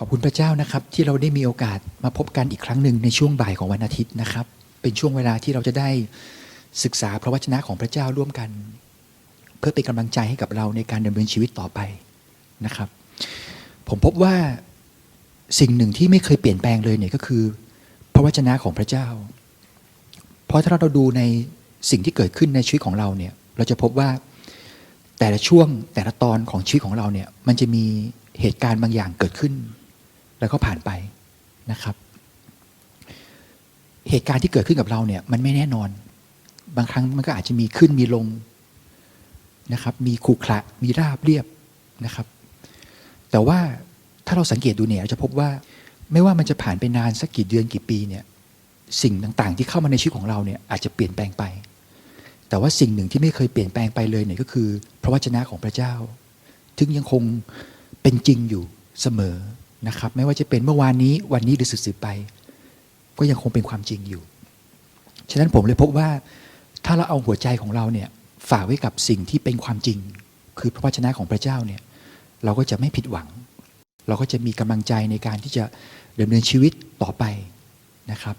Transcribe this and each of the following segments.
ขอบคุณพระเจ้านะครับ ที่เราได้มีโอกาสมาพบกันอีกครั้งหนึ่งในช่วงบ่ายของวันอาทิตย์นะครับ เป็นช่วงเวลาที่เราจะได้ศึกษาพระวจนะของพระเจ้าร่วมกัน เพื่อเป็นกำลังใจให้กับเราในการดำเนินชีวิตต่อไปนะครับ ผมพบว่าสิ่งหนึ่งที่ไม่เคยเปลี่ยนแปลงเลยเนี่ยก็คือ พระวจนะของพระเจ้า เพราะถ้าเราดูในสิ่งที่เกิดขึ้นในชีวิตของเราเนี่ยเราจะพบว่าแต่ละช่วงแต่ละตอนของชีวิตของเราเนี่ยมันจะมีเหตุการณ์บางอย่างเกิดขึ้น แล้วก็ผ่านไปนะครับ เหตุการณ์ที่เกิดขึ้นกับเราเนี่ยมันไม่แน่นอน บางครั้งมันก็อาจจะมีขึ้นมีลงนะครับ มีขรุขระมีราบเรียบนะครับ แต่ว่าถ้าเราสังเกตดูเนี่ยเราจะพบว่าไม่ว่ามันจะผ่านไปนานสักกี่เดือนกี่ปีเนี่ยสิ่งต่างๆ ที่เข้ามาในชีวิตของเราเนี่ยอาจจะเปลี่ยนแปลงไป แต่ว่าสิ่งหนึ่งที่ไม่เคยเปลี่ยนแปลงไปเลยเนี่ยก็คือ พระวจนะของพระเจ้าถึงยังคงเป็นจริงอยู่เสมอ นะครับ ไม่ว่าจะเป็นเมื่อวานนี้วันนี้หรือสืบๆไป ก็ยังคงเป็นความจริงอยู่ ฉะนั้นผมเลยพบว่าถ้าเราเอาหัวใจของเราเนี่ยฝากไว้กับสิ่งที่เป็นความจริง คือพระวจนะของพระเจ้าเนี่ยเราก็จะไม่ผิดหวัง เราก็จะมีกำลังใจในการที่จะดำเนินชีวิตต่อไปนะครับ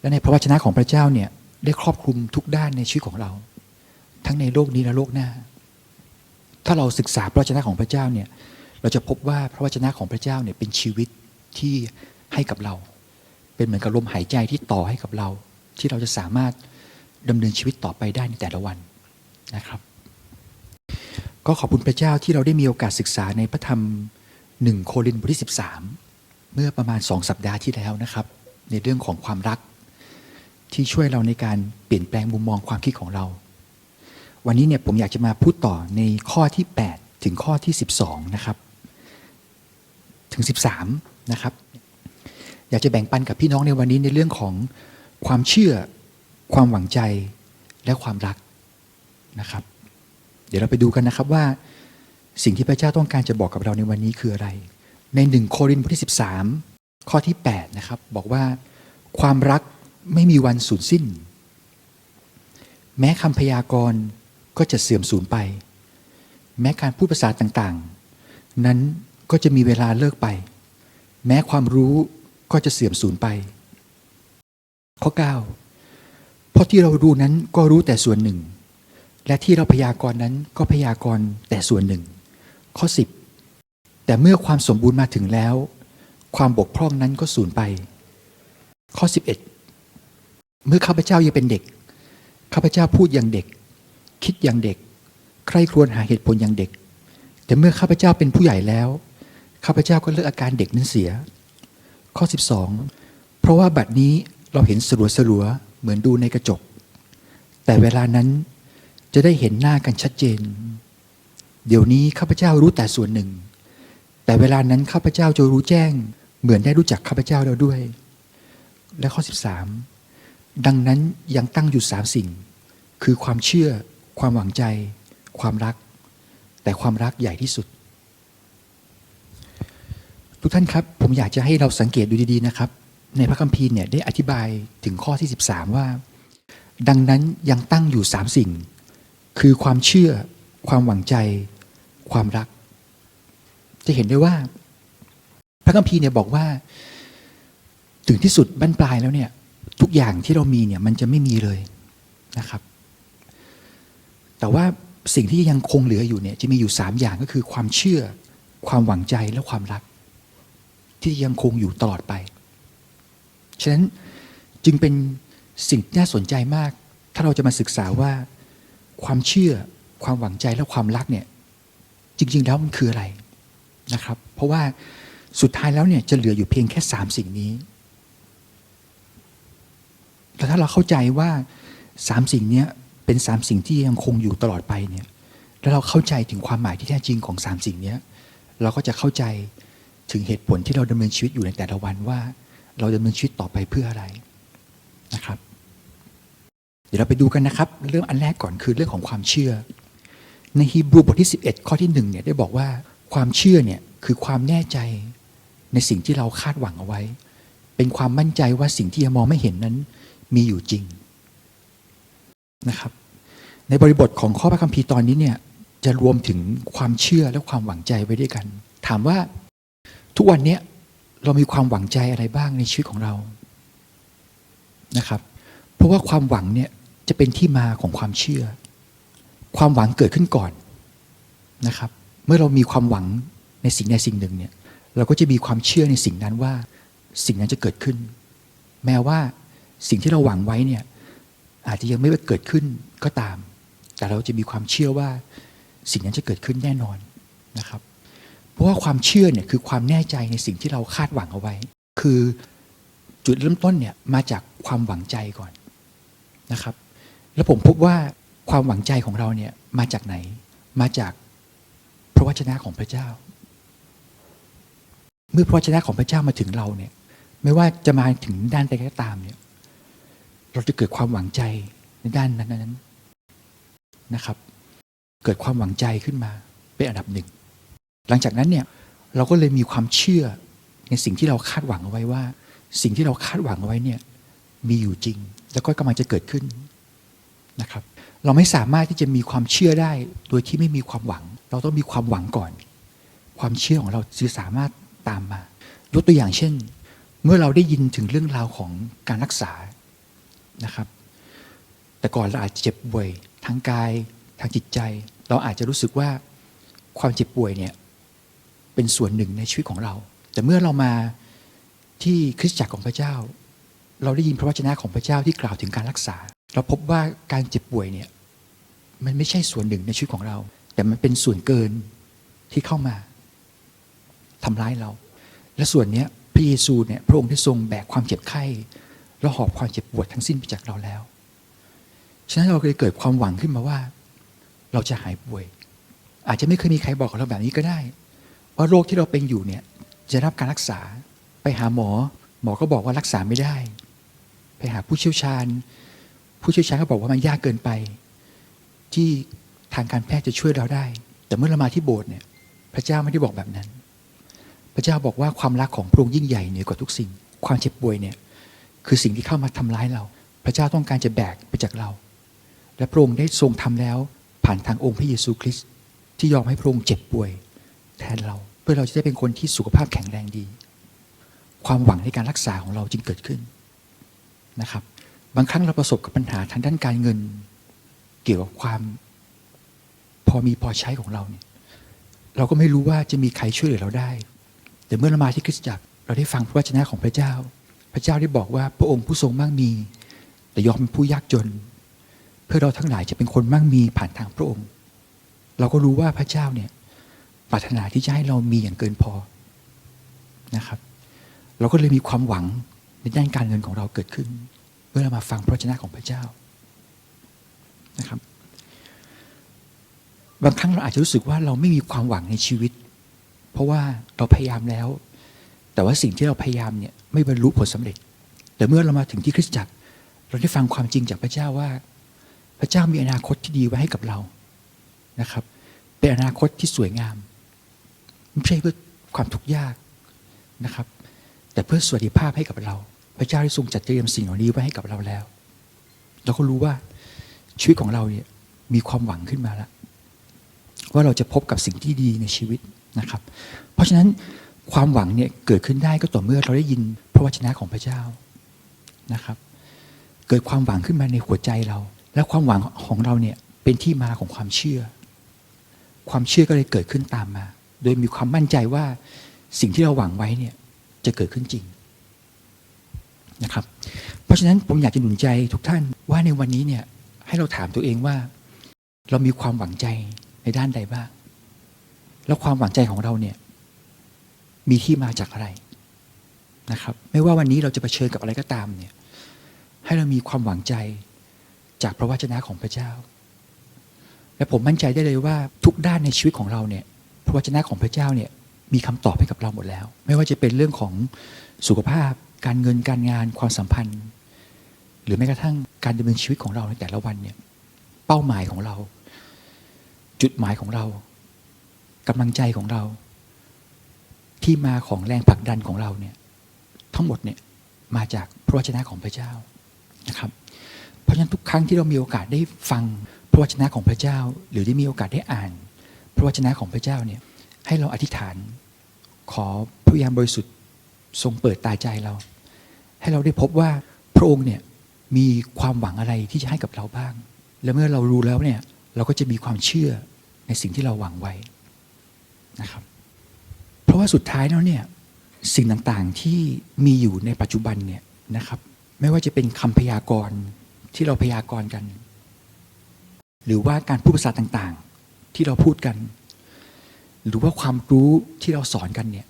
และในพระวจนะของพระเจ้าเนี่ยได้ครอบคลุมทุกด้านในชีวิตของเรา ทั้งในโลกนี้และโลกหน้า ถ้าเราศึกษาพระวจนะของพระเจ้าเนี่ย เราจะพบว่าพระวจนะของพระเจ้าเนี่ยเป็นชีวิตที่ให้กับเรา เป็นเหมือนกับลมหายใจที่ต่อให้กับเรา ที่เราจะสามารถดำเนินชีวิตต่อไปได้ในแต่ละวันนะครับ ก็ขอบคุณพระเจ้าที่เราได้มีโอกาสศึกษาในพระธรรมหนึ่งโครินธ์บทที่ 13 เมื่อประมาณสองสัปดาห์ที่แล้วนะครับ ในเรื่องของความรัก ที่ช่วยเราในการเปลี่ยนแปลงมุมมองความคิดของเรา วันนี้เนี่ยผมอยากจะมาพูดต่อในข้อที่ 8 ถึงข้อที่ 12 นะครับ ถึง 13 นะครับ อยากจะแบ่งปันกับพี่น้องในวันนี้ในเรื่องของความเชื่อ ความหวังใจและความรักนะครับ เดี๋ยวเราไปดูกันนะครับว่าสิ่งที่พระเจ้าต้องการจะบอกกับเราในวันนี้คืออะไร ในหนึ่งโครินธ์บทที่ 13 ข้อที่ 8 นะครับ บอกว่าความรักไม่มีวันสูญสิ้น แม้คำพยากรณ์ก็จะเสื่อมสูญไป แม้การพูดภาษาต่างๆ นั้น ก็จะมีเวลาเลิกไป แม้ความรู้ก็จะเสื่อมสูญไป ข้อ 9 เพราะที่เรารู้นั้นก็รู้แต่ส่วนหนึ่ง และที่เราพยากรณ์นั้นก็พยากรณ์แต่ส่วนหนึ่ง ข้อ 10 แต่เมื่อความสมบูรณ์มาถึงแล้ว ความบกพร่องนั้นก็สูญไป ข้อ 11 เมื่อข้าพเจ้ายังเป็นเด็กข้าพเจ้าพูดอย่างเด็ก คิดอย่างเด็ก ใคร่ครวญหาเหตุผลอย่างเด็ก แต่เมื่อข้าพเจ้าเป็นผู้ใหญ่แล้ว ข้าพเจ้าก็เลิกอาการเด็กนั้นเสีย ข้อ 12 เพราะว่าบัดนี้เราเห็นสลัวสลัวเหมือนดูในกระจก แต่เวลานั้นจะได้เห็นหน้ากันชัดเจน เดี๋ยวนี้ข้าพเจ้ารู้แต่ส่วนหนึ่ง แต่เวลานั้นข้าพเจ้าจะรู้แจ้ง เหมือนได้รู้จักข้าพเจ้าแล้วด้วย และข้อ 13 ดังนั้นยังตั้งอยู่สามสิ่ง คือความเชื่อ ความหวังใจ ความรัก แต่ความรักใหญ่ที่สุด ทุกท่านครับ ผมอยากจะให้เราสังเกตดูดีๆนะครับ ในพระคัมภีร์เนี่ยได้อธิบายถึงข้อที่ 13 ว่า ดังนั้นยังตั้งอยู่สามสิ่ง คือความเชื่อ ความหวังใจ ความรัก จะเห็นได้ว่า พระคัมภีร์เนี่ยบอกว่า ถึงที่สุดบั้นปลายแล้วเนี่ย ทุกอย่างที่เรามีเนี่ยมันจะไม่มีเลยนะครับ แต่ว่าสิ่งที่ยังคงเหลืออยู่เนี่ยจะมีอยู่สามอย่างก็คือความเชื่อ ความหวังใจและความรัก ที่ยังคงอยู่ตลอดไป ฉะนั้นจึงเป็นสิ่งน่าสนใจมาก ถ้าเราจะมาศึกษาว่า ความเชื่อความหวังใจและความรักเนี่ยจริง ๆ แล้วมันคืออะไรนะครับ เพราะว่าสุดท้ายแล้วเนี่ยจะเหลืออยู่เพียงแค่สามสิ่งนี้แต่ถ้าเราเข้าใจว่าสามสิ่งเนี้ยเป็นสามสิ่งที่ยังคงอยู่ตลอดไปเนี่ยแล้วเราเข้าใจถึงความหมายที่แท้จริงของสามสิ่งเนี้ยเราก็จะเข้าใจ ถึงเหตุผลที่เราดำเนินชีวิตอยู่ในแต่ละวันว่า เราดำเนินชีวิตต่อไปเพื่ออะไรนะครับ เดี๋ยวเราไปดูกันนะครับ เรื่องอันแรกก่อนคือเรื่องของความเชื่อ ในฮีบรูบทที่ 11 ข้อที่1เนี่ยได้บอกว่าความเชื่อเนี่ยคือความแน่ใจในสิ่งที่เราคาดหวังเอาไว้ เป็นความมั่นใจว่าสิ่งที่ยังมองไม่เห็นนั้นมีอยู่จริงนะครับ ในบริบทของข้อพระคัมภีร์ตอนนี้เนี่ยจะรวมถึงความเชื่อและความหวังใจไว้ด้วยกัน ถามว่า ทุกวันนี้เรามีความหวังใจอะไรบ้างในชีวิตของเรานะครับ เพราะว่าความหวังเนี่ยจะเป็นที่มาของความเชื่อ ความหวังเกิดขึ้นก่อนนะครับ เมื่อเรามีความหวังในสิ่งใดสิ่งหนึ่งเนี่ยเราก็จะมีความเชื่อในสิ่งนั้นว่าสิ่งนั้นจะเกิดขึ้น แม้ว่าสิ่งที่เราหวังไว้เนี่ยอาจจะยังไม่เกิดขึ้นก็ตาม แต่เราจะมีความเชื่อว่าสิ่งนั้นจะเกิดขึ้นแน่นอนนะครับ เพราะว่าความเชื่อเนี่ยคือความแน่ใจในสิ่งที่เราคาดหวังเอาไว้ คือจุดเริ่มต้นเนี่ยมาจากความหวังใจก่อนนะครับ แล้วผมพบว่าความหวังใจของเราเนี่ยมาจากไหน มาจากพระวจนะของพระเจ้า เมื่อพระวจนะของพระเจ้ามาถึงเราเนี่ย ไม่ว่าจะมาถึงด้านใดก็ตามเนี่ย เราจะเกิดความหวังใจในด้านนั้นๆนะครับ เกิดความหวังใจขึ้นมาเป็นอันดับหนึ่ง หลังจากนั้นเนี่ยเราก็เลยมีความเชื่อในสิ่งที่เราคาดหวังเอาไว้ว่า สิ่งที่เราคาดหวังเอาไว้เนี่ยมีอยู่จริง แล้วก็กำลังจะเกิดขึ้นนะครับ เราไม่สามารถที่จะมีความเชื่อได้โดยที่ไม่มีความหวัง เราต้องมีความหวังก่อน ความเชื่อของเราจึงสามารถตามมายกตัวอย่างเช่น เมื่อเราได้ยินถึงเรื่องราวของการรักษานะครับ แต่ก่อนเราอาจจะเจ็บป่วยทางกายทางจิตใจ เราอาจจะรู้สึกว่าความเจ็บป่วยเนี่ย เป็นส่วนหนึ่งในชีวิตของเรา แต่เมื่อเรามาที่คริสตจักรของพระเจ้า เราได้ยินพระวจนะของพระเจ้าที่กล่าวถึงการรักษา เราพบว่าการเจ็บป่วยเนี่ยมันไม่ใช่ส่วนหนึ่งในชีวิตของเรา แต่มันเป็นส่วนเกินที่เข้ามาทำร้ายเรา และส่วนนี้พระเยซูเนี่ยพระองค์ได้ทรงแบกความเจ็บไข้และหอบความเจ็บปวดทั้งสิ้นไปจากเราแล้ว ฉะนั้นเราเลยเกิดความหวังขึ้นมาว่า เราจะหายป่วย อาจจะไม่เคยมีใครบอกเราแบบนี้ก็ได้ ว่าโรคที่เราเป็นอยู่เนี่ยจะรับการรักษาไปหาหมอ หมอก็บอกว่ารักษาไม่ได้ ไปหาผู้เชี่ยวชาญ ผู้เชี่ยวชาญก็บอกว่ามันยากเกินไป ที่ทางการแพทย์จะช่วยเราได้ แต่เมื่อเรามาที่โบสถ์เนี่ยพระเจ้าไม่ได้บอกแบบนั้น พระเจ้าบอกว่าความรักของพระองค์ยิ่งใหญ่เหนือกว่าทุกสิ่ง ความเจ็บป่วยเนี่ยคือสิ่งที่เข้ามาทำร้ายเรา พระเจ้าต้องการจะแบกไปจากเรา และพระองค์ได้ทรงทำแล้วผ่านทางองค์พระเยซูคริสต์ที่ยอมให้พระองค์เจ็บป่วย แทนเรา เพื่อเราจะได้เป็นคนที่สุขภาพแข็งแรงดี ความหวังในการรักษาของเราจึงเกิดขึ้นนะครับ บางครั้งเราประสบกับปัญหาทางด้านการเงิน เกี่ยวกับความ พอมีพอใช้ของเราเนี่ยเราก็ไม่รู้ว่าจะมีใครช่วยเหลือเราได้ แต่เมื่อเรามาที่คริสตจักรเราได้ฟังพระวจนะของพระเจ้า พระเจ้าได้บอกว่าพระองค์ผู้ทรงมั่งมี แต่ยอมเป็นผู้ยากจน เพื่อเราทั้งหลายจะเป็นคนมั่งมีผ่านทางพระองค์ เราก็รู้ว่าพระเจ้าเนี่ย ปรารถนาที่จะให้เรามีอย่างเกินพอนะครับ เราก็เลยมีความหวังในด้านการเงินของเราเกิดขึ้น เมื่อเรามาฟังพระวจนะของพระเจ้านะครับ บางครั้งเราอาจจะรู้สึกว่าเราไม่มีความหวังในชีวิต เพราะว่าเราพยายามแล้ว แต่ว่าสิ่งที่เราพยายามเนี่ยไม่บรรลุผลสำเร็จ แต่เมื่อเรามาถึงที่คริสตจักร เราได้ฟังความจริงจากพระเจ้าว่า พระเจ้ามีอนาคตที่ดีไว้ให้กับเรานะครับ เป็นอนาคตที่สวยงาม ไม่ใช่เพื่อความทุกข์ยากนะครับ แต่เพื่อสวัสดิภาพให้กับเรา พระเจ้าได้ทรงจัดเตรียมสิ่งเหล่านี้ไว้ให้กับเราแล้ว เราก็รู้ว่าชีวิตของเราเนี่ยมีความหวังขึ้นมาแล้ว ว่าเราจะพบกับสิ่งที่ดีในชีวิตนะครับ เพราะฉะนั้นความหวังเนี่ยเกิดขึ้นได้ก็ต่อเมื่อเราได้ยินพระวจนะของพระเจ้านะครับ เกิดความหวังขึ้นมาในหัวใจเรา และความหวังของเราเนี่ยเป็นที่มาของความเชื่อ ความเชื่อก็เลยเกิดขึ้นตามมา โดยมีความมั่นใจว่าสิ่งที่เราหวังไว้เนี่ยจะเกิดขึ้นจริงนะครับ เพราะฉะนั้นผมอยากจะหนุนใจทุกท่านว่าในวันนี้เนี่ยให้เราถามตัวเองว่า เรามีความหวังใจในด้านใดบ้าง แล้วความหวังใจของเราเนี่ยมีที่มาจากอะไรนะครับ ไม่ว่าวันนี้เราจะเผชิญกับอะไรก็ตามเนี่ยให้เรามีความหวังใจจากพระวจนะของพระเจ้า และผมมั่นใจได้เลยว่าทุกด้านในชีวิตของเราเนี่ย ระวจนะของพระเจ้าเนี่ยมีคำตอบให้กับเราหมดแล้ว ไม่ว่าจะเป็นเรื่องของสุขภาพ การเงินการงานความสัมพันธ์ หรือแม้กระทั่งการดำเนินชีวิตของเราในแต่ละวันเนี่ยเป้าหมายของเรา จุดหมายของเรากำลังใจของเรา ที่มาของแรงผลักดันของเราเนี่ยทั้งหมดเนี่ยมาจากพระวจนะของพระเจ้านะครับ เพราะฉะนั้นทุกครั้งที่เรามีโอกาสได้ฟังพระวจนะของพระเจ้า หรือได้มีโอกาสได้อ่าน ระวจนะของพระเจ้าเนี่ยให้เราอธิษฐาน ขอพระวิญญาณบริสุทธิ์ทรงเปิดตาใจเรา ให้เราได้พบว่าพระองค์เนี่ยมีความหวังอะไรที่จะให้กับเราบ้าง และเมื่อเรารู้แล้วเนี่ยเราก็จะมีความเชื่อในสิ่งที่เราหวังไว้นะครับ เพราะว่าสุดท้ายแล้วเนี่ยสิ่งต่างๆที่มีอยู่ในปัจจุบันเนี่ยนะครับ ไม่ว่าจะเป็นคำพยากรณ์ที่เราพยากรณ์กัน หรือว่าการพูดภาษาต่างๆ ที่เราพูดกัน หรือว่าความรู้ที่เราสอนกันเนี่ย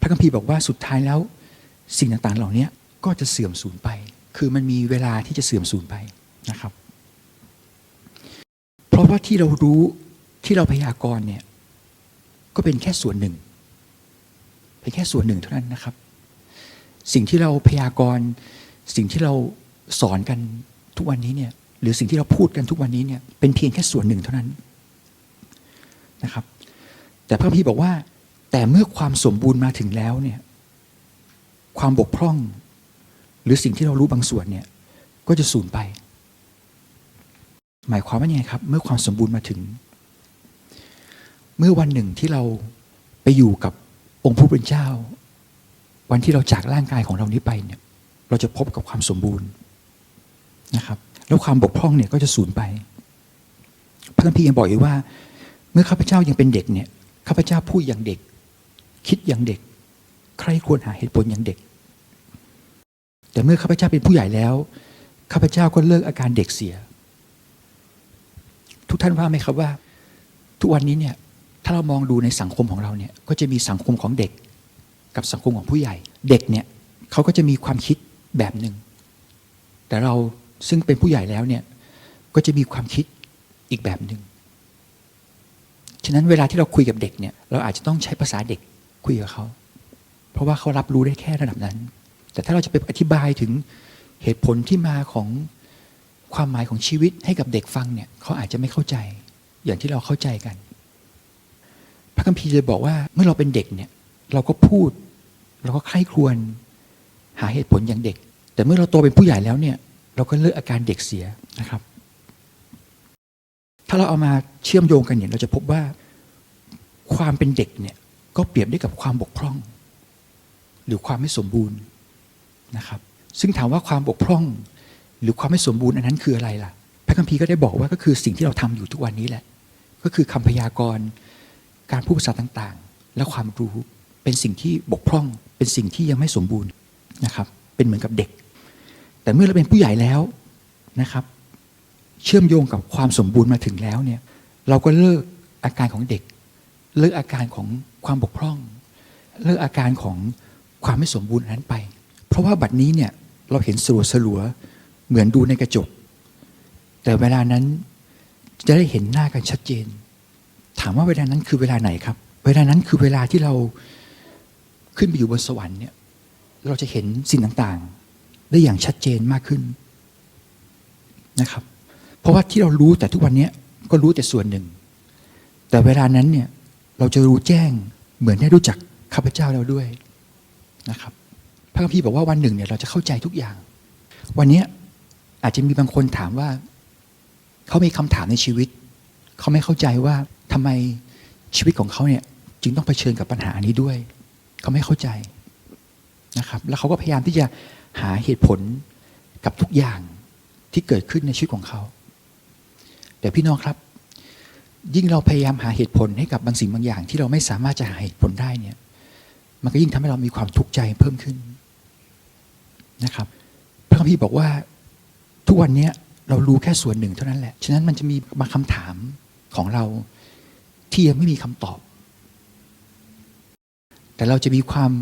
พระคัมภีร์บอกว่าสุดท้ายแล้ว สิ่งต่างๆเหล่านี้ก็จะเสื่อมสูญไป คือมันมีเวลาที่จะเสื่อมสูญไปนะครับ เพราะว่าที่เรารู้ที่เราพยากรณ์เนี่ยก็เป็นแค่ส่วนหนึ่ง เป็นแค่ส่วนหนึ่งเท่านั้นนะครับ สิ่งที่เราพยากรณ์สิ่งที่เราสอนกันทุกวันนี้เนี่ยหรือสิ่งที่เราพูดกันทุกวันนี้เนี่ยเป็นเพียงแค่ส่วนหนึ่งเท่านั้น นะครับ แต่พระคัมภีร์บอกว่า แต่เมื่อความสมบูรณ์มาถึงแล้วเนี่ย ความบกพร่อง หรือสิ่งที่เรารู้บางส่วนเนี่ย ก็จะสูญไป หมายความว่ายังไงครับ เมื่อความสมบูรณ์มาถึง เมื่อวันหนึ่งที่เราไปอยู่กับองค์ผู้เป็นเจ้า วันที่เราจากร่างกายของเรานี้ไปเนี่ย เราจะพบกับความสมบูรณ์นะครับ แล้วความบกพร่องเนี่ยก็จะสูญไป พระคัมภีร์ยังบอกอยู่ว่า เมื่อข้าพเจ้ายังเป็นเด็กเนี่ยข้าพเจ้าพูดอย่างเด็ก คิดอย่างเด็ก ใครควรหาเหตุผลอย่างเด็ก แต่เมื่อข้าพเจ้าเป็นผู้ใหญ่แล้วข้าพเจ้าก็เลิกอาการเด็กเสีย ทุกท่านว่าไหมครับว่า ทุกวันนี้เนี่ยถ้าเรามองดูในสังคมของเราเนี่ยก็จะมีสังคมของเด็ก กับสังคมของผู้ใหญ่ เด็กเนี่ยเขาก็จะมีความคิดแบบหนึ่งแต่เราซึ่งเป็นผู้ใหญ่แล้วเนี่ยก็จะมีความคิดอีกแบบหนึ่ง ฉะนั้นเวลาที่เราคุยกับเด็กเนี่ยเราอาจจะต้องใช้ภาษาเด็กคุยกับเขา เพราะว่าเขารับรู้ได้แค่ระดับนั้น แต่ถ้าเราจะไปอธิบายถึงเหตุผลที่มาของความหมายของชีวิตให้กับเด็กฟังเนี่ยเขาอาจจะไม่เข้าใจ อย่างที่เราเข้าใจกัน พระคัมภีร์เลยบอกว่าเมื่อเราเป็นเด็กเนี่ยเราก็พูด เราก็ใคร่ครวญหาเหตุผลอย่างเด็ก แต่เมื่อเราโตเป็นผู้ใหญ่แล้วเนี่ยเราก็เลิกอาการเด็กเสียนะครับ ถ้าเราเอามาเชื่อมโยงกันเนี่ยเราจะพบว่าความเป็นเด็กเนี่ยก็เปรียบได้กับความบกพร่อง หรือความไม่สมบูรณ์นะครับ ซึ่งถามว่าความบกพร่อง หรือความไม่สมบูรณ์อันนั้นคืออะไรล่ะ พระคัมภีร์ก็ได้บอกว่าก็คือสิ่งที่เราทำอยู่ทุกวันนี้แหละ ก็คือคำพยากรณ์ การพูดภาษาต่างๆ และความรู้เป็นสิ่งที่บกพร่อง เป็นสิ่งที่ยังไม่สมบูรณ์นะครับ เป็นเหมือนกับเด็ก แต่เมื่อเราเป็นผู้ใหญ่แล้วนะครับ เชื่อมโยงกับความสมบูรณ์มาถึงแล้วเนี่ยเราก็เลิกอาการของเด็ก เลิกอาการของความบกพร่อง เลิกอาการของความไม่สมบูรณ์นั้นไป เพราะว่าบัดนี้เนี่ยเราเห็นสลัวสลัวเหมือนดูในกระจก แต่เวลานั้นจะได้เห็นหน้ากันชัดเจน ถามว่าเวลานั้นคือเวลาไหนครับ เวลานั้นคือเวลาที่เราขึ้นไปอยู่บนสวรรค์เนี่ยเราจะเห็นสิ่งต่างๆ ได้อย่างชัดเจนมากขึ้นนะครับ เพราะว่าที่เรารู้แต่ทุกวันนี้ก็รู้แต่ส่วนหนึ่ง แต่เวลานั้นเนี่ยเราจะรู้แจ้งเหมือนได้รู้จักข้าพเจ้าแล้วด้วยนะครับ พระคัมภีร์บอกว่าวันหนึ่งเนี่ยเราจะเข้าใจทุกอย่าง วันนี้อาจจะมีบางคนถามว่า เขามีคำถามในชีวิต เขาไม่เข้าใจว่าทำไมชีวิตของเขาเนี่ยจึงต้องเผชิญกับปัญหานี้ด้วย เขาไม่เข้าใจนะครับ แล้วเขาก็พยายามที่จะหาเหตุผลกับทุกอย่างที่เกิดขึ้นในชีวิตของเขา แต่พี่น้องครับ ยิ่งเราพยายามหาเหตุผลให้กับบางสิ่งบางอย่าง ที่เราไม่สามารถจะหาเหตุผลได้เนี่ย มันก็ยิ่งทำให้เรามีความทุกข์ใจเพิ่มขึ้นนะครับ พระคัมภีร์บอกว่าทุกวันนี้เรารู้แค่ส่วนหนึ่งเท่านั้นแหละ ฉะนั้นมันจะมีบางคำถามของเราที่ยังไม่มีคำตอบ แต่เราจะมีความ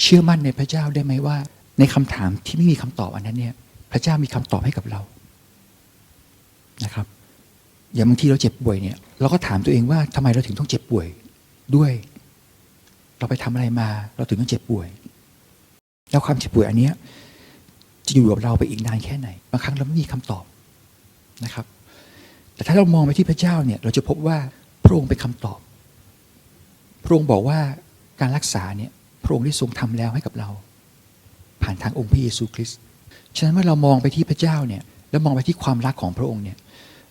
เชื่อมั่นในพระเจ้าได้ไหมว่า ในคำถามที่ไม่มีคำตอบอันนั้นเนี่ย พระเจ้ามีคำตอบให้กับเรา นะครับอย่างบางทีเราเจ็บป่วยเนี่ยเราก็ถามตัวเองว่าทำไมเราถึงต้องเจ็บป่วยด้วย เราไปทำอะไรมา เราถึงต้องเจ็บป่วย แล้วความเจ็บป่วยอันเนี้ยจะอยู่กับเราไปอีกนานแค่ไหน บางครั้งเราไม่มีคำตอบนะครับ แต่ถ้าเรามองไปที่พระเจ้าเนี่ย เราจะพบว่าพระองค์เป็นคำตอบ พระองค์บอกว่าการรักษาเนี่ยพระองค์ได้ทรงทำแล้วให้กับเรา ผ่านทางองค์พระเยซูคริสต์ฉะนั้นเมื่อเรามองไปที่พระเจ้าเนี่ยแล้วมองไปที่ความรักของพระองค์เนี่ย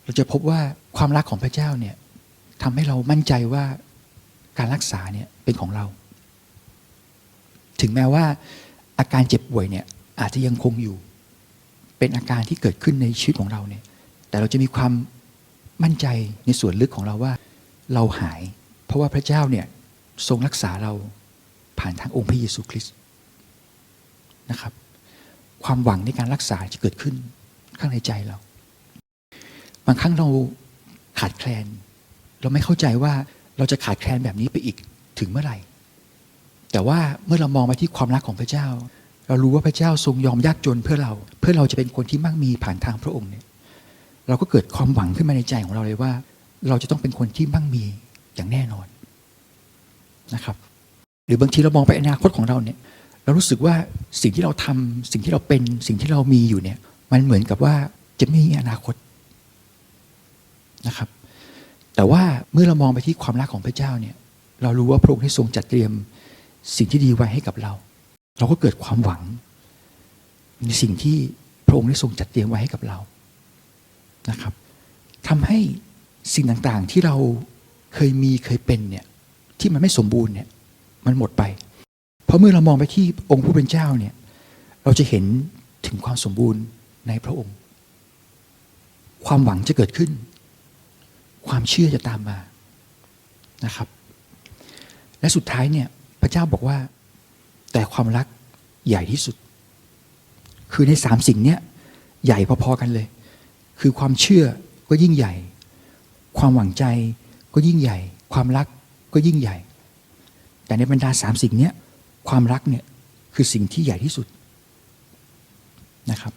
เราจะพบว่าความรักของพระเจ้าเนี่ยทำให้เรามั่นใจว่าการรักษาเนี่ยเป็นของเรา ถึงแม้ว่าอาการเจ็บป่วยเนี่ยอาจจะยังคงอยู่ เป็นอาการที่เกิดขึ้นในชีวิตของเราเนี่ย แต่เราจะมีความมั่นใจในส่วนลึกของเราว่า เราหาย เพราะว่าพระเจ้าเนี่ยทรงรักษาเราผ่านทางองค์พระเยซูคริสต์นะครับ ความหวังในการรักษาจะเกิดขึ้นข้างในใจเรา บางครั้งเราขาดแคลน เราไม่เข้าใจว่าเราจะขาดแคลนแบบนี้ไปอีกถึงเมื่อไหร่ แต่ว่าเมื่อเรามองไปที่ความรักของพระเจ้า เรารู้ว่าพระเจ้าทรงยอมยากจนเพื่อเรา เพื่อเราจะเป็นคนที่มั่งมีผ่านทางพระองค์เนี่ยเราก็เกิดความหวังขึ้นมาในใจของเราเลยว่า เราจะต้องเป็นคนที่มั่งมีอย่างแน่นอนนะครับ หรือบางทีเรามองไปอนาคตของเราเนี่ยเรารู้สึกว่าสิ่งที่เราทำสิ่งที่เราเป็นสิ่งที่เรามีอยู่เนี่ย มันเหมือนกับว่าจะไม่มีอนาคต นะครับ แต่ว่าเมื่อเรามองไปที่ความรักของพระเจ้าเนี่ย เรารู้ว่าพระองค์ได้ทรงจัดเตรียมสิ่งที่ดีไว้ให้กับเรา เราก็เกิดความหวัง ในสิ่งที่พระองค์ได้ทรงจัดเตรียมไว้ให้กับเรานะครับทำให้สิ่งต่างๆที่เราเคยมีเคยเป็นเนี่ยที่มันไม่สมบูรณ์เนี่ยมันหมดไป เพราะเมื่อเรามองไปที่องค์ผู้เป็นเจ้าเนี่ยเราจะเห็นถึงความสมบูรณ์ในพระองค์ ความหวังจะเกิดขึ้น ความเชื่อจะตามมานะครับ และสุดท้ายเนี่ยพระเจ้าบอกว่า แต่ความรักใหญ่ที่สุด คือในสามสิ่งเนี้ยใหญ่พอๆกันเลย คือความเชื่อก็ยิ่งใหญ่ ความหวังใจก็ยิ่งใหญ่ ความรักก็ยิ่งใหญ่ แต่ในบรรดาสามสิ่งเนี้ยความรักเนี่ยคือสิ่งที่ใหญ่ที่สุดนะครับ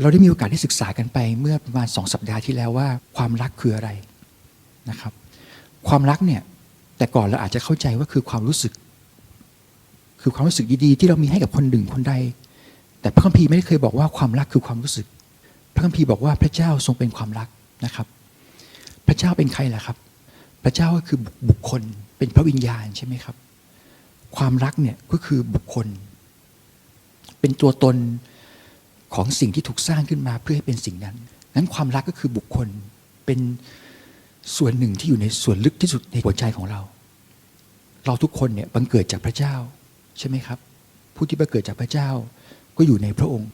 เราได้มีโอกาสได้ศึกษากันไปเมื่อประมาณสองสัปดาห์ที่แล้วว่า ความรักคืออะไรนะครับ ความรักเนี่ยแต่ก่อนเราอาจจะเข้าใจว่าคือความรู้สึก คือความรู้สึกดีๆที่เรามีให้กับคนหนึ่งคนใด แต่พระคัมภีร์ไม่ได้เคยบอกว่าความรักคือความรู้สึก พระคัมภีร์บอกว่าพระเจ้าทรงเป็นความรักนะครับ พระเจ้าเป็นใครล่ะครับ พระเจ้าก็คือบุคคลเป็นพระวิญญาณใช่ไหมครับ ความรักเนี่ยก็คือบุคคล เป็นตัวตน ของสิ่งที่ถูกสร้างขึ้นมาเพื่อให้เป็นสิ่งนั้น นั้นความรักก็คือบุคคลเป็นส่วนหนึ่งที่อยู่ในส่วนลึกที่สุดในหัวใจของเรา เราทุกคนเนี่ยบังเกิดจากพระเจ้าใช่ไหมครับ ผู้ที่บังเกิดจากพระเจ้าก็อยู่ในพระองค์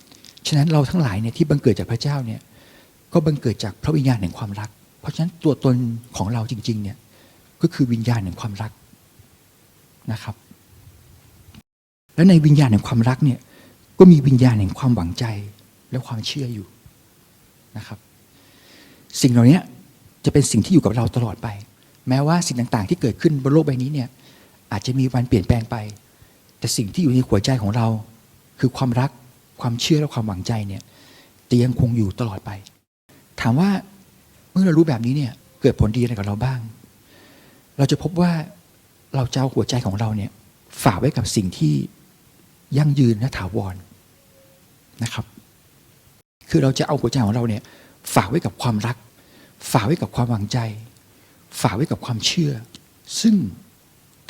ฉะนั้นเราทั้งหลายเนี่ยที่บังเกิดจากพระเจ้าเนี่ยก็บังเกิดจากพระวิญญาณแห่งความรัก เพราะฉะนั้นตัวตนของเราจริง ๆ เนี่ยก็คือวิญญาณแห่งความรักนะครับ และในวิญญาณแห่งความรักเนี่ย ก็มีวิญญาณแห่งความหวังใจและความเชื่ออยู่นะครับ สิ่งเหล่านี้จะเป็นสิ่งที่อยู่กับเราตลอดไป แม้ว่าสิ่งต่างๆ ที่เกิดขึ้นบนโลกใบนี้เนี่ยอาจจะมีวันเปลี่ยนแปลงไป แต่สิ่งที่อยู่ในหัวใจของเรา คือความรักความเชื่อและความหวังใจเนี่ยจะยังคงอยู่ตลอดไป ถามว่าเมื่อเรารู้แบบนี้เนี่ยเกิดผลดีอะไรกับเราบ้าง เราจะพบว่าเราจะเอาหัวใจของเราเนี่ยฝากไว้กับสิ่งที่ยั่งยืนและถาวร นะครับ คือเราจะเอาหัวใจของเราเนี่ยฝากไว้กับความรัก ฝากไว้กับความหวังใจ ฝากไว้กับความเชื่อ ซึ่ง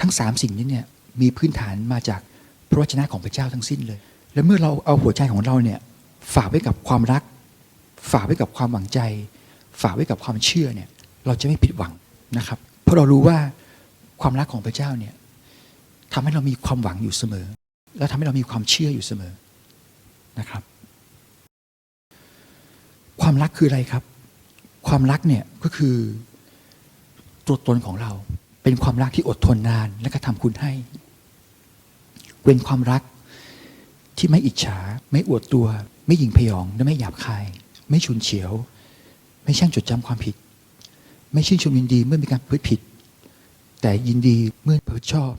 ทั้งสามสิ่งนี้เนี่ยมีพื้นฐานมาจากพระวจนะของพระเจ้าทั้งสิ้นเลย และเมื่อเราเอาหัวใจของเราเนี่ยฝากไว้กับความรัก ฝากไว้กับความหวังใจ ฝากไว้กับความเชื่อเนี่ยเราจะไม่ผิดหวังนะครับ เพราะเรารู้ว่าความรักของพระเจ้าเนี่ยทำให้เรามีความหวังอยู่เสมอ และทำให้เรามีความเชื่ออยู่เสมอ นะครับ ความรักคืออะไรครับ ความรักเนี่ยก็คือตัวตนของเรา เป็นความรักที่อดทนนานและก็ทำคุณให้ เป็นความรักที่ไม่อิจฉา ไม่อวดตัว ไม่หยิ่งพยองและไม่หยาบคาย ไม่ฉุนเฉียว ไม่ช่างจดจำความผิด ไม่ชื่นชมยินดีเมื่อมีการพูดผิด แต่ยินดีเมื่อเพิดชอบ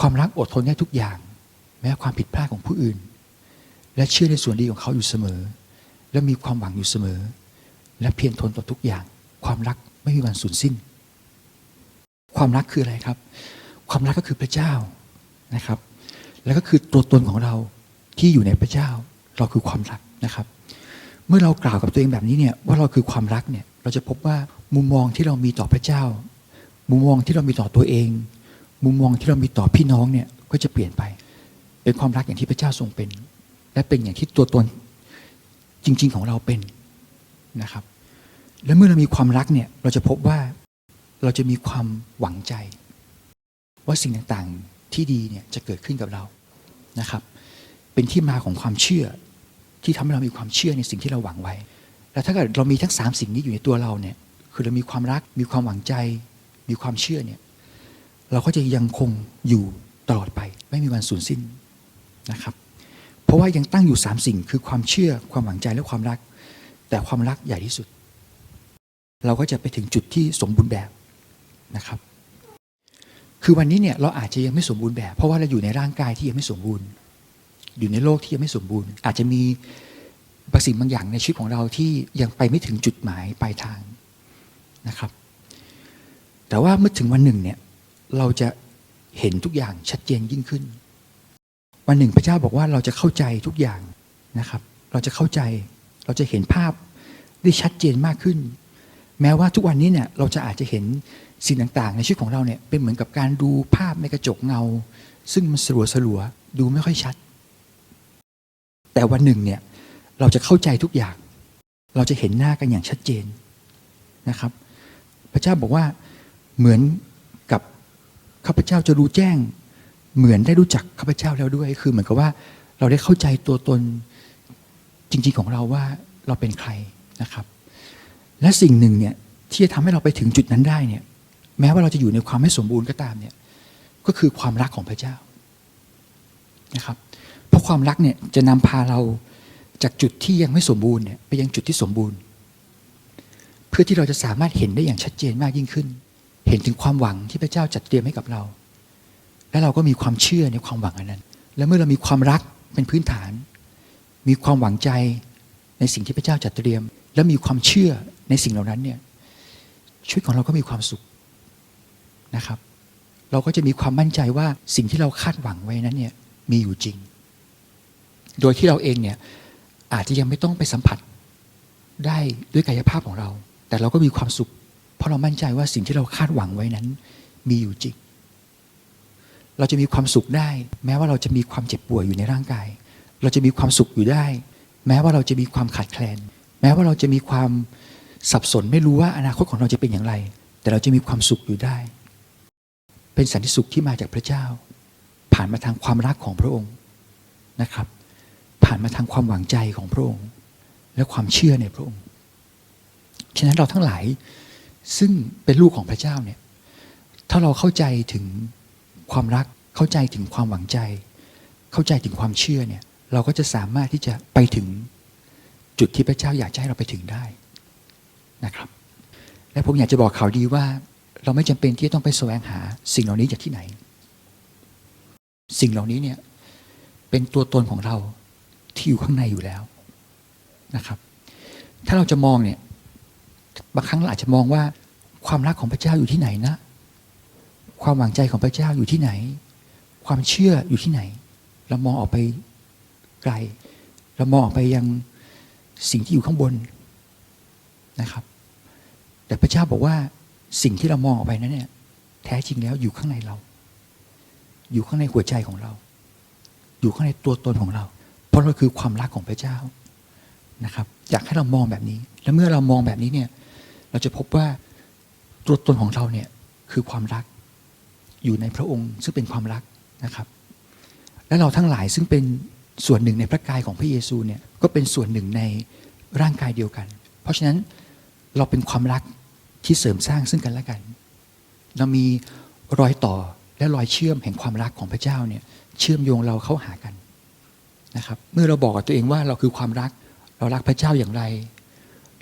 ความรักอดทนได้ทุกอย่าง แม้ความผิดพลาดของผู้อื่น และเชื่อในส่วนดีของเขาอยู่เสมอ และมีความหวังอยู่เสมอ และเพียรทนต่อทุกอย่าง ความรักไม่มีวันสูญสิ้น ความรักคืออะไรครับ ความรักก็คือพระเจ้านะครับ แล้วก็คือตัวตนของเราที่อยู่ในพระเจ้า เราคือความรักนะครับ เมื่อเรากล่าวกับตัวเองแบบนี้เนี่ยว่าเราคือความรักเนี่ยเราจะพบว่ามุมมองที่เรามีต่อพระเจ้า มุมมองที่เรามีต่อตัวเอง มุมมองที่เรามีต่อพี่น้องเนี่ยก็จะเปลี่ยนไป เป็นความรักอย่างที่พระเจ้าทรงเป็น และเป็นอย่างที่ตัวตนจริง ๆ ของเราเป็นนะครับ และเมื่อเรามีความรักเนี่ยเราจะพบว่าเราจะมีความหวังใจ ว่าสิ่งต่างๆที่ดีเนี่ยจะเกิดขึ้นกับเรานะครับ เป็นที่มาของความเชื่อที่ทำให้เรามีความเชื่อในสิ่งที่เราหวังไว้ แล้วถ้าเกิดเรามีทั้งสามสิ่งนี้อยู่ในตัวเราเนี่ยคือเรามีความรัก มีความหวังใจ มีความเชื่อเนี่ยเราก็จะยังคงอยู่ตลอดไป ไม่มีวันสูญสิ้นนะครับ เพราะว่ายังตั้งอยู่สามสิ่งคือความเชื่อความหวังใจและความรัก แต่ความรักใหญ่ที่สุด เราก็จะไปถึงจุดที่สมบูรณ์แบบนะครับ คือวันนี้เนี่ยเราอาจจะยังไม่สมบูรณ์แบบ เพราะว่าเราอยู่ในร่างกายที่ยังไม่สมบูรณ์ อยู่ในโลกที่ยังไม่สมบูรณ์ อาจจะมีบางสิ่งบางอย่างในชีวิตของเราที่ยังไปไม่ถึงจุดหมายปลายทางนะครับ แต่ว่าเมื่อถึงวันหนึ่งเนี่ยเราจะเห็นทุกอย่างชัดเจนยิ่งขึ้น วันหนึ่งพระเจ้าบอกว่าเราจะเข้าใจทุกอย่างนะครับ เราจะเข้าใจ เราจะเห็นภาพได้ชัดเจนมากขึ้น แม้ว่าทุกวันนี้เนี่ยเราจะอาจจะเห็นสิ่งต่างๆ ในชีวิตของเราเนี่ยเป็นเหมือนกับการดูภาพในกระจกเงา ซึ่งมันสลัวสลัวๆดูไม่ค่อยชัด แต่วันหนึ่งเนี่ยเราจะเข้าใจทุกอย่าง เราจะเห็นหน้ากันอย่างชัดเจนนะครับ พระเจ้าบอกว่าเหมือนกับข้าพเจ้าจะรู้แจ้ง เหมือนได้รู้จักข้าพเจ้าแล้วด้วย คือเหมือนกับว่าเราได้เข้าใจตัวตนจริง ๆ ของเราว่าเราเป็นใครนะครับ และสิ่งหนึ่งเนี่ยที่จะทำให้เราไปถึงจุดนั้นได้เนี่ยแม้ว่าเราจะอยู่ในความไม่สมบูรณ์ก็ตามเนี่ยก็คือความรักของพระเจ้านะครับ เพราะความรักเนี่ยจะนำพาเราจากจุดที่ยังไม่สมบูรณ์เนี่ยไปยังจุดที่สมบูรณ์ เพื่อที่เราจะสามารถเห็นได้อย่างชัดเจนมากยิ่งขึ้น เห็นถึงความหวังที่พระเจ้าจัดเตรียมให้กับเรา และเราก็มีความเชื่อในความหวังอันนั้น และเมื่อเรามีความรักเป็นพื้นฐาน มีความหวังใจในสิ่งที่พระเจ้าจัดเตรียม และมีความเชื่อในสิ่งเหล่านั้นเนี่ยชีวิตของเราก็มีความสุขนะครับ เราก็จะมีความมั่นใจว่าสิ่งที่เราคาดหวังไว้นั้นเนี่ยมีอยู่จริง โดยที่เราเองเนี่ยอาจจะยังไม่ต้องไปสัมผัสได้ด้วยกายภาพของเรา แต่เราก็มีความสุข เพราะเรามั่นใจว่าสิ่งที่เราคาดหวังไว้นั้น มีอยู่จริง เราจะมีความสุขได้ แม้ว่าเราจะมีความเจ็บป่วยอยู่ในร่างกาย เราจะมีความสุขอยู่ได้ แม้ว่าเราจะมีความขาดแคลน แม้ว่าเราจะมีความสับสนไม่รู้ว่าอนาคตของเราจะเป็นอย่างไร แต่เราจะมีความสุขอยู่ได้ เป็นสันติสุขที่มาจากพระเจ้า ผ่านมาทางความรักของพระองค์นะครับ ผ่านมาทางความหวังใจของพระองค์ และความเชื่อในพระองค์ฉะนั้นเราทั้งหลายซึ่งเป็นลูกของพระเจ้าเนี่ยถ้าเราเข้าใจถึง ความรักเข้าใจถึงความหวังใจ เข้าใจถึงความเชื่อเนี่ยเราก็จะสามารถที่จะไปถึงจุดที่พระเจ้าอยากจะให้เราไปถึงได้นะครับ และผมอยากจะบอกข่าวดีว่า เราไม่จำเป็นที่จะต้องไปแสวงหา สิ่งเหล่านี้จากที่ไหน สิ่งเหล่านี้เนี่ยเป็นตัวตนของเราที่อยู่ข้างในอยู่แล้วนะครับ ถ้าเราจะมองเนี่ยบางครั้งเราอาจจะมองว่าความรักของพระเจ้าอยู่ที่ไหนนะ ความหวังใจของพระเจ้าอยู่ที่ไหน ความเชื่ออยู่ที่ไหน เรามองออกไปไกล เรามองออกไปยังสิ่งที่อยู่ข้างบนนะครับ แต่พระเจ้าบอกว่าสิ่งที่เรามองออกไปนั้นเนี่ยแท้จริงแล้วอยู่ข้างในเรา อยู่ข้างในหัวใจของเรา อยู่ข้างในตัวตนของเรา เพราะเราคือความรักของพระเจ้านะครับอยากให้เรามองแบบนี้ และเมื่อเรามองแบบนี้เนี่ยเราจะพบว่าตัวตนของเราเนี่ยคือความรัก อยู่ในพระองค์ซึ่งเป็นความรักนะครับ และเราทั้งหลายซึ่งเป็นส่วนหนึ่งในพระกายของพระเยซูเนี่ยก็เป็นส่วนหนึ่งในร่างกายเดียวกัน เพราะฉะนั้นเราเป็นความรักที่เสริมสร้างซึ่งกันและกัน เรามีรอยต่อและรอยเชื่อมแห่งความรักของพระเจ้าเนี่ยเชื่อมโยงเราเข้าหากันนะครับ เมื่อเราบอกกับตัวเองว่าเราคือความรัก เรารักพระเจ้าอย่างไร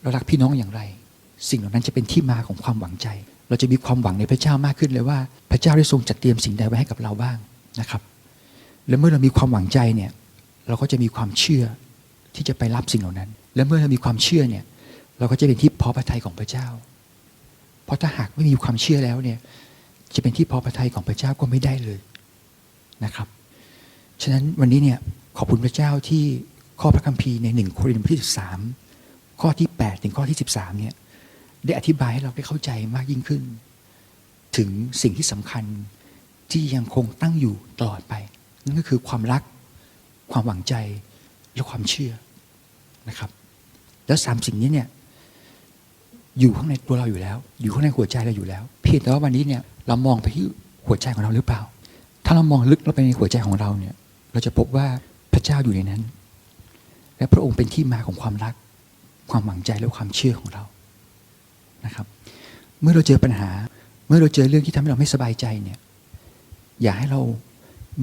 เรารักพี่น้องอย่างไร สิ่งเหล่านั้นจะเป็นที่มาของความหวังใจ เราจะมีความหวังในพระเจ้ามากขึ้นเลยว่า พระเจ้าได้ทรงจัดเตรียมสิ่งใดไว้ให้กับเราบ้างนะครับ และเมื่อเรามีความหวังใจเนี่ยเราก็จะมีความเชื่อที่จะไปรับสิ่งเหล่านั้น และเมื่อเรามีความเชื่อเนี่ยเราก็จะเป็นที่พอพระทัยของพระเจ้า เพราะถ้าหากไม่มีความเชื่อแล้วเนี่ยจะเป็นที่พอพระทัยของพระเจ้าก็ไม่ได้เลยนะครับ ฉะนั้นวันนี้เนี่ยขอบคุณพระเจ้าที่ข้อพระคัมภีร์ในหนึ่งโครินธ์บทที่13ข้อที่ 8 ถึงข้อที่ 13เนี่ย ได้อธิบายให้เราได้เข้าใจมากยิ่งขึ้น ถึงสิ่งที่สำคัญที่ยังคงตั้งอยู่ตลอดไป นั่นก็คือความรัก ความหวังใจและความเชื่อนะครับ แล้วสามสิ่งนี้เนี่ยอยู่ข้างในตัวเราอยู่แล้ว อยู่ข้างในหัวใจเราอยู่แล้ว เพียงแต่ว่าวันนี้เนี่ยเรามองไปที่หัวใจของเราหรือเปล่า ถ้าเรามองลึกลงไปในหัวใจของเราเนี่ย เราจะพบว่าพระเจ้าอยู่ในนั้น และพระองค์เป็นที่มาของความรัก ความหวังใจและความเชื่อของเรา นะครับ เมื่อเราเจอปัญหา เมื่อเราเจอเรื่องที่ทำให้เราไม่สบายใจเนี่ย อย่าให้เรา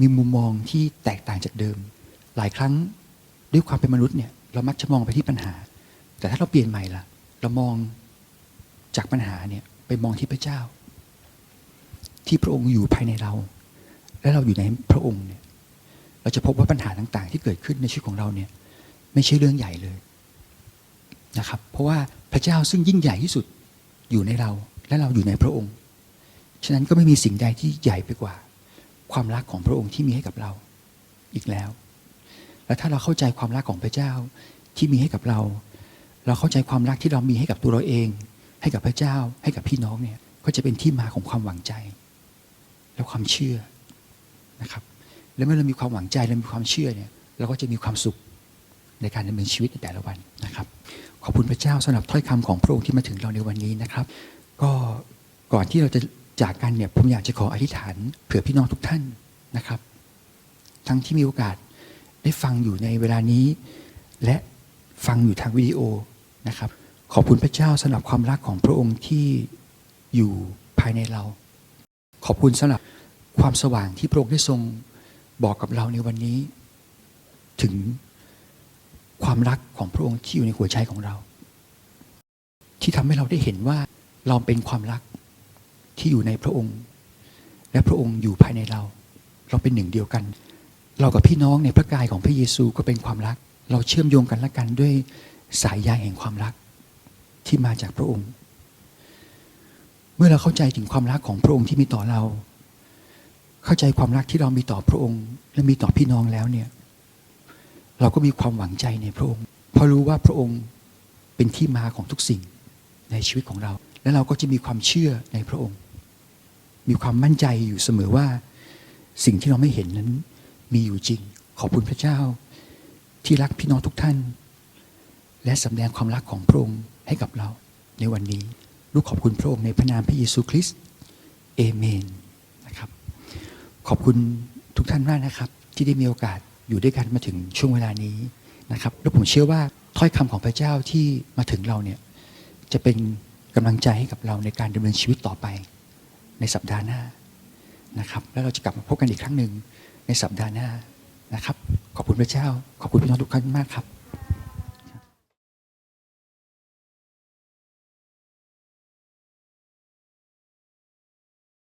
มีมุมมองที่แตกต่างจากเดิม หลายครั้งด้วยความเป็นมนุษย์เนี่ยเรามักจะมองไปที่ปัญหา แต่ถ้าเราเปลี่ยนใหม่ละเรามองจากปัญหาเนี่ยไปมองที่พระเจ้า ที่พระองค์อยู่ภายในเรา และเราอยู่ในพระองค์เนี่ยเราจะพบว่าปัญหาต่างๆ ที่เกิดขึ้นในชีวิตของเราเนี่ยไม่ใช่เรื่องใหญ่เลยนะครับ เพราะว่าพระเจ้าซึ่งยิ่งใหญ่ที่สุด อยู่ในเราและเราอยู่ในพระองค์ ฉะนั้นก็ไม่มีสิ่งใดที่ใหญ่ไปกว่า ความรักของพระองค์ที่มีให้กับเราอีกแล้ว และถ้าเราเข้าใจความรักของพระเจ้าที่มีให้กับเรา เราเข้าใจความรักที่เรามีให้กับตัวเราเอง ให้กับพระเจ้า ให้กับพี่น้องเนี่ยก็จะเป็นที่มาของความหวังใจ และความเชื่อนะครับ และเมื่อเรามีความหวังใจและมีความเชื่อเนี่ยเราก็จะมีความสุขในการดำเนินชีวิตในแต่ละวันนะครับ ขอบคุณพระเจ้าสำหรับถ้อยคำของพระองค์ที่มาถึงเราในวันนี้นะครับ ก็ก่อนที่เราจะจากกันเนี่ยผมอยากจะขออธิษฐานเผื่อพี่น้องทุกท่านนะครับ ทั้งที่มีโอกาสได้ฟังอยู่ในเวลานี้ และฟังอยู่ทางวิดีโอนะครับ ขอบคุณพระเจ้าสำหรับความรักของพระองค์ที่อยู่ภายในเรา ขอบคุณสำหรับความสว่างที่พระองค์ได้ทรงบอกกับเราในวันนี้ ถึง ความรักของพระองค์ที่อยู่ในหัวใจของเรา ที่ทำให้เราได้เห็นว่าเราเป็นความรักที่อยู่ในพระองค์ และพระองค์อยู่ภายในเรา เราเป็นหนึ่งเดียวกัน เรากับพี่น้องในพระกายของพระเยซูก็เป็นความรัก เราเชื่อมโยงกันและกันด้วยสายใยแห่งความรักที่มาจากพระองค์ เมื่อเราเข้าใจถึงความรักของพระองค์ที่มีต่อเรา เข้าใจความรักที่เรามีต่อพระองค์ และมีต่อพี่น้องแล้วเนี่ย เราก็มีความหวังใจในพระองค์ เพราะรู้ว่าพระองค์เป็นที่มาของทุกสิ่งในชีวิตของเรา และเราก็จะมีความเชื่อในพระองค์ มีความมั่นใจอยู่เสมอว่า สิ่งที่เราไม่เห็นนั้นมีอยู่จริง ขอบคุณพระเจ้า ที่รักพี่น้องทุกท่าน และสำแดงความรักของพระองค์ให้กับเราในวันนี้ ลูกขอบคุณพระองค์ในพระนามพระเยซูคริสต์เอเมนนะครับ ขอบคุณทุกท่านมากนะครับ ที่ได้มีโอกาส อยู่ด้วยกันมาถึงช่วงเวลานี้นะครับและผมเชื่อว่าถ้อยคำของพระเจ้าที่มาถึงเราเนี่ยจะเป็นกำลังใจให้กับเราในการดำเนินชีวิตต่อไป ในสัปดาห์หน้านะครับ แล้วเราจะกลับมาพบกันอีกครั้งหนึ่งในสัปดาห์หน้านะครับ ขอบคุณพระเจ้า ขอบคุณพี่น้องทุกท่านมากครับ